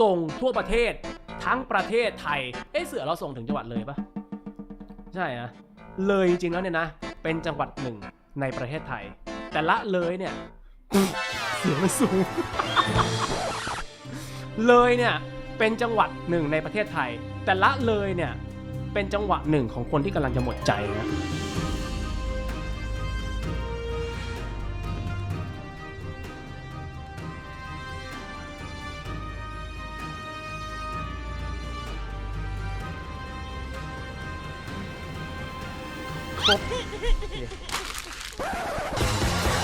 ส่งทั่วประเทศทั้งประเทศไทย เอ๊ะเสือเราส่งถึงจังหวัดเลยปะใช่นะเลยจริงๆแล้วเนี่ยนะ เป็นจังหวัดหนึ่งในประเทศไทย แต่ละเลยเนี่ยเสียงมันสูง เลยเนี่ยเป็นจังหวัดหนึ่งในประเทศไทย แต่ละเลยเนี่ยเป็นจังหวะหนึ่งของคนที่กำลังจะหมดใจนะ จบ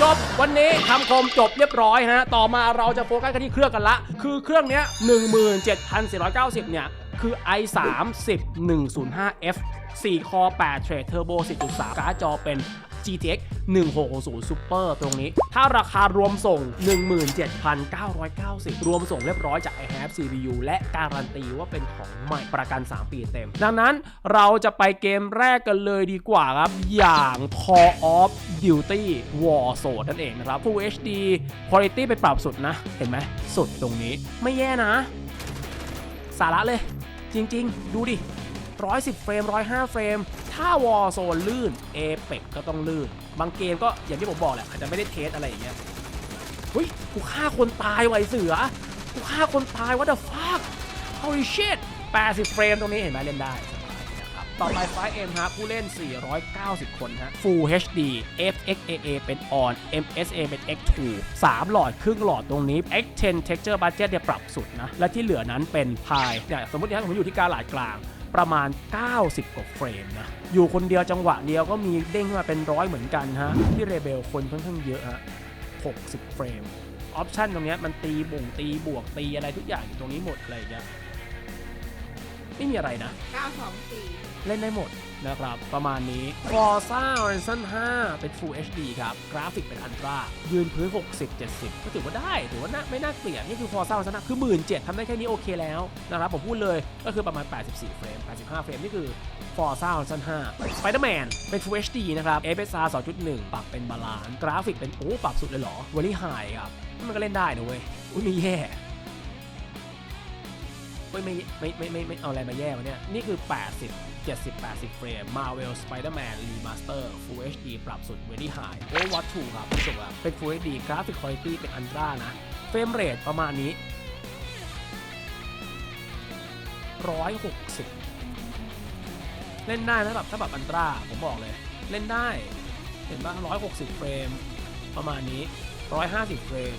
จบวันนี้คำคมจบเรียบร้อยฮะ ต่อมาเราจะโฟกัสกันที่เครื่องกันละ คือเครื่องเนี้ย17,490 เนี่ย คือ i3 1 0 5 f 4 คอ8 Thread Turbo 4.3การ์ดจอเป็น GTX 1660 Super ตรงนี้ ถ้าราคารวมส่ง 17,990 รวมส่งเรียบร้อยจาก i h a v e CPU และการันตีว่าเป็นของใหม่ประกัน 3 ปีเต็ม ดังนั้นเราจะไปเกมแรกกันเลยดีกว่าครับ อย่าง Call of Duty Warzone นั่นเองนะครับ Full HD Quality ไปปรับสุดนะ เห็นไหมสุดตรงนี้ไม่แย่นะ สาระเลย จริง ๆ ดูดิ 110 เฟรม 105 เฟรม ถ้าวอ r z โซนลื่นเอเปกก็ต้องลื่น บางเกมก็อย่างที่ผมบอกแหละอาจจะไม่ได้เทสอะไรอย่างเงี้ยเฮ้ย กูฆ่าคนตายไวเสือ กูฆ่าคนตาย what the fuck holy shit 80 เฟรมตรงนี้เห็นไหมเล่นได้ครับต่อไปไฟเอ็มฮะผู้เล่น 490 คนฮะ Full HD FXAA เป็น on MSA เป็น X2 3 หลอด ครึ่งหลอดตรงนี้ X10 Texture Budget เนี่ยปรับสุดนะ และที่เหลือนั้นเป็นพายเนี่ยสมมตินะผมอยู่ที่กาลาดกลาง ประมาณ 90กว่าเฟรมนะ อยู่คนเดียวจังหวะเดียวก็มีเด้งขึ้นมาเป็นร้อยเหมือนกันฮะ ที่เรเบลคนค่อนข้างเยอะฮะ 60 เฟรม ออปชันตรงนี้มันตีบ่งตีบวกตีอะไรทุกอย่างอยู่ตรงนี้หมดเลยเนี่ย ไม่มีอะไรนะ 924 เล่นได้หมดนะครับ ประมาณนี้ Forza Horizon 5 เป็น Full HD ครับ กราฟิกเป็นอันตรายืนพื้น 60 70 ก็ถือว่าได้ ถือว่าน่าไม่น่าเกลียด นี่คือ Forza Horizon 5คือ 17,000ทำได้แค่นี้โอเคแล้วนะครับ ผมพูดเลยก็คือประมาณ 84 เฟรม 85 เฟรม นี่คือ Forza Horizon 5 Spider-Man เป็น Full HD นะครับ FSR 2.1 ปรับเป็นบาลานซ์กราฟิกเป็นโอ้ปรับสุดเลยเหรอ Very High ครับ มันก็เล่นได้นะเว้ยอุ้ยไม่แย่ ไม่ไม่ไม่ไม่ไม่ไม่เอาอะไรมาแย่วะเนี่ย นี่คือ 80 70 80 เฟรม Marvel Spider-Man Remaster Full HD ปรับสุด Very High Overwatch 2ครับผู้ชมครับเป็น Full HD Graphic Quality เป็น Ultra นะ เฟรมเรทประมาณนี้ 160 เล่นได้นะแบบถ้าแบบอันตราผมบอกเลย เล่นได้ เห็นป่ะ160 เฟรม ประมาณนี้ 150 เฟรม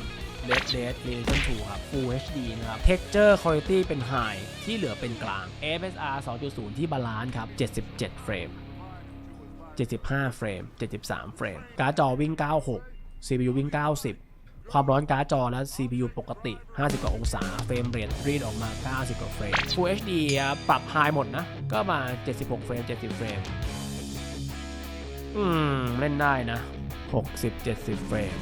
Red Dead Redemption 2ครับ Full HD นะครับ Texture Quality เป็น High ที่เหลือเป็นกลาง FSR 2.0 ที่บาลานซ์ครับ 77 เฟรม 75 เฟรม 73 เฟรม การ์ดจอวิ่ง 96 CPU วิ่ง 90 ความร้อนการ์ดจอและ CPU ปกติ 50 กว่าองศา เฟรมเรทรีดออกมา 90 กว่าเฟรม Full HD ปรับ High หมดนะ ก็มา 76 เฟรม 70 เฟรม อืม เล่นได้นะ 60 70 เฟรม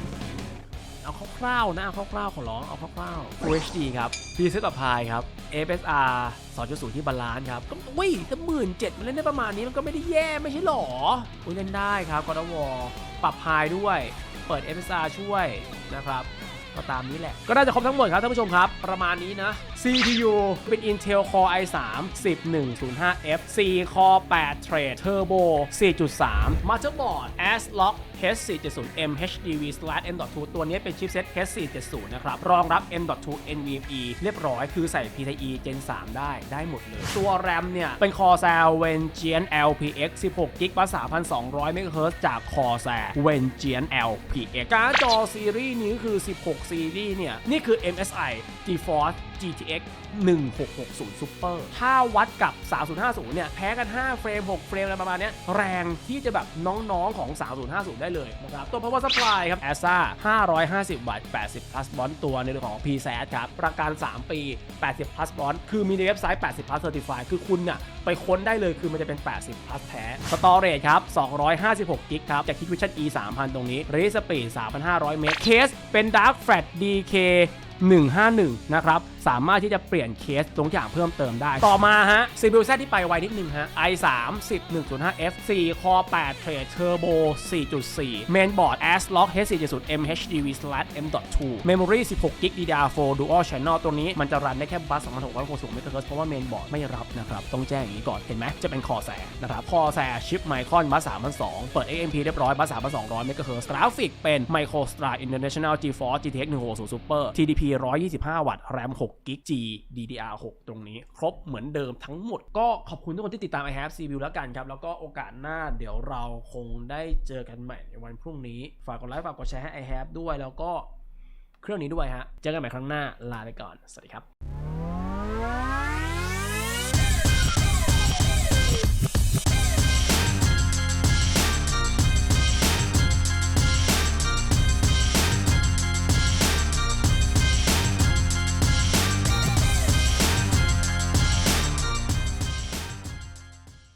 เอาคร่าวๆนะเอาคร่าวๆขอร้องเอาคร่าวๆ Full HD ครับดีเซตกับพายครับ FSR 2.0 ที่บาลานซ์ครับ ก็อุ้ยถ้าหมื่นเจ็ดมันเล่นได้ประมาณนี้มันก็ไม่ได้แย่ไม่ใช่หรออุ้ยเล่นได้ครับ God of War ปรับพายด้วย เปิด FSR ช่วยนะครับก็ตามนี้แหละ ก็น่าจะครบทั้งหมดครับท่านผู้ชมครับ ประมาณนี้นะ CPU เป็น Intel Core i3 10105F 4 Core 8 Thread Turbo 4.3 Motherboard ASRock H470 MHDV/M.2 ตัวนี้เป็นชิปเซ็ต H470 นะครับ รองรับ M.2 NVMe เรียบร้อยคือใส่ PCIe Gen 3 ได้ได้หมดเลย ตัว RAM เนี่ย เป็น Corsair Vengeance LPX 16 GB 3,200 MHz จาก Corsair Vengeance LPX การ์ดจอซีรีส์นี้คือ 16 ซีรีส์เนี่ย นี่คือ MSI GeForce GTX 1660 Super ถ้าวัดกับ 3050 เนี่ย แพ้กัน 5 เฟรม 6 เฟรมอะไรประมาณเนี้ยแรงที่จะแบบน้องๆของ 3050 ได้เลยนะครับตัว power supply ครับ ASA 550 วัตต์ 80 plus bond ตัวในเรื่องของ PSAT ครับ ประกัน 3 ปี 80 plus bond คือมีในเว็บไซต์ 80 plus certified คือคุณน่ะไปค้นได้เลยคือมันจะเป็น 80 plus แท้ storage ครับ 256 กิกครับจาก Hikvision E 3000 ตรงนี้ read speed 3,500 เมตร เคสเป็น dark flat DK 151 นะครับ สามารถที่จะเปลี่ยนเคสตรงอย่างเพิ่มเติมได้ ต่อมาฮะซีบิลเซที่ไปไวนิดนึงฮะ i3 10105 F4 Core 8 Thread Turbo 4.4 Mainboard ASRock H4.0 MHDV Slash M.2 Memory 16 GB DDR4 Dual Channel ตัวนี้มันจะรันได้แค่บัส2660 MHz เพราะว่า Mainboard ไม่รับนะครับ ต้องแจ้งอย่างนี้ก่อน เห็นไหมจะเป็นคอแสนะครับคอแสชิปไมคอนบัส3002 เปิด AMP เรียบร้อยบัส3200 MHz กราฟิกเป็น Micro Star International GeForce GTX 160 Super TDP 125 วัตต์ RAM 6 GB G DDR6 ตรงนี้ ครบเหมือนเดิมทั้งหมด ก็ขอบคุณทุกคนที่ติดตาม i have CPU แล้วกันครับ แล้วก็โอกาสหน้าเดี๋ยวเราคงได้เจอกันใหม่ในวันพรุ่งนี้ ฝากกดไลค์ฝากกดแชร์ให้ i have ด้วยแล้วก็เครื่องนี้ด้วยฮะ เจอกันใหม่ครั้งหน้าลาไปก่อน สวัสดีครับ